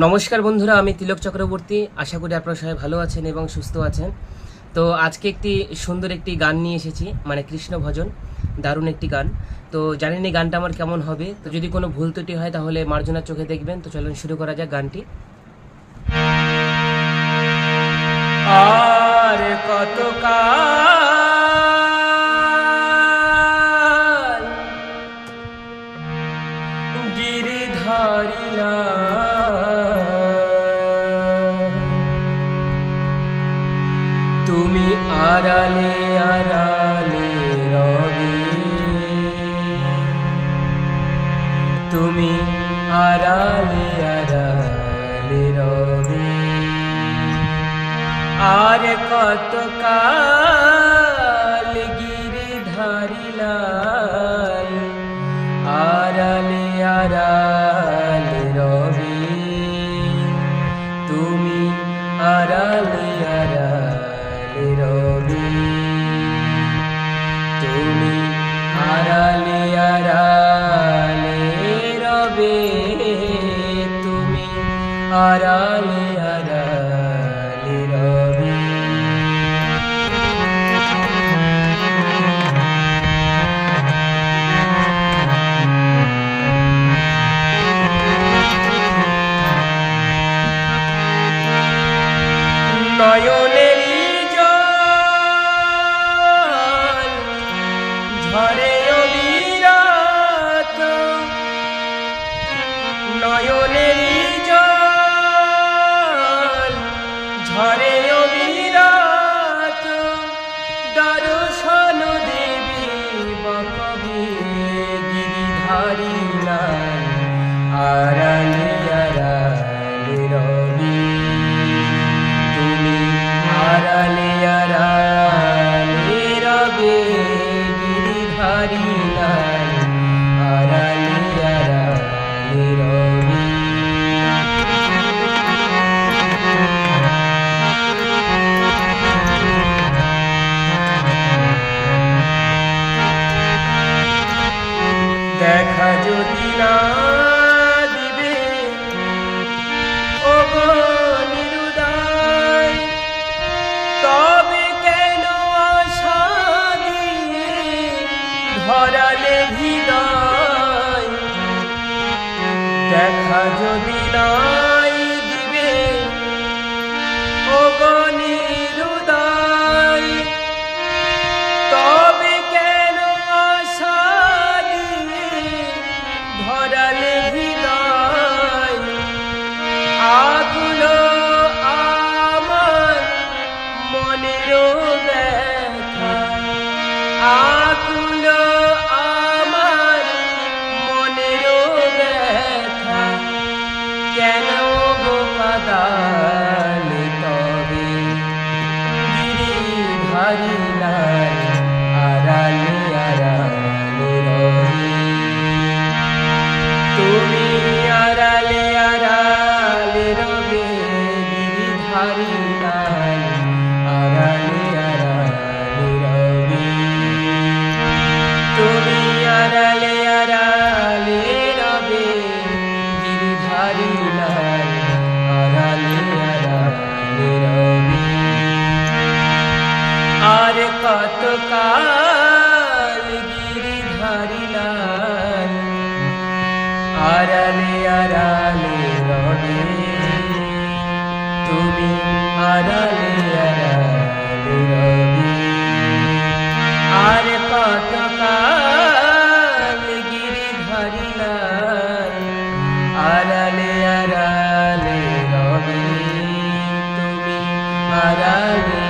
নমস্কার বন্ধুরা, আমি তিলক চক্রবর্তী। আশা করি আপনারা সবাই ভালো আছেন এবং সুস্থ আছেন। তো আজকে একটি সুন্দর একটি গান নিয়ে এসেছি মানে কৃষ্ণ ভজন। দারুণ একটি গান। তো জানি না এই গানটা আমার কেমন হবে? তো যদি কোনো ভুল ত্রুটি হয় তাহলে মার্জনার চোখে দেখবেন। তো চলুন শুরু করা যাক গানটি। আর গিরিধারিলা আড়ালে আড়ালে রবি। তুমি আড়ালে আড়ালে রবি। আর কত কাল গিরিধারিলাল, আড়ালে আড়ালে রবি। তুমি আড়ালে আড়ালে রবি। তুমি আড়ালে আড়ালে রবে তুমি আড়ালে ঝরে অবিরাত। নয়নের জল ঝরে অবিরাত। দর্শন দেবী বকবি গিরিধারী লাল। আড়ালে আগুলো আমার মনেরও ব্যথা। কেন গো কাদালে তবে? গিরিধারী লাল গিরিধারি লাল, আড়ালে আড়ালে রবে তুমি আড়ালে আড়ালে রবে আর কত কাল গিরিধারি লাল, আড়ালে আড়ালে রবে তুমি আড়ালে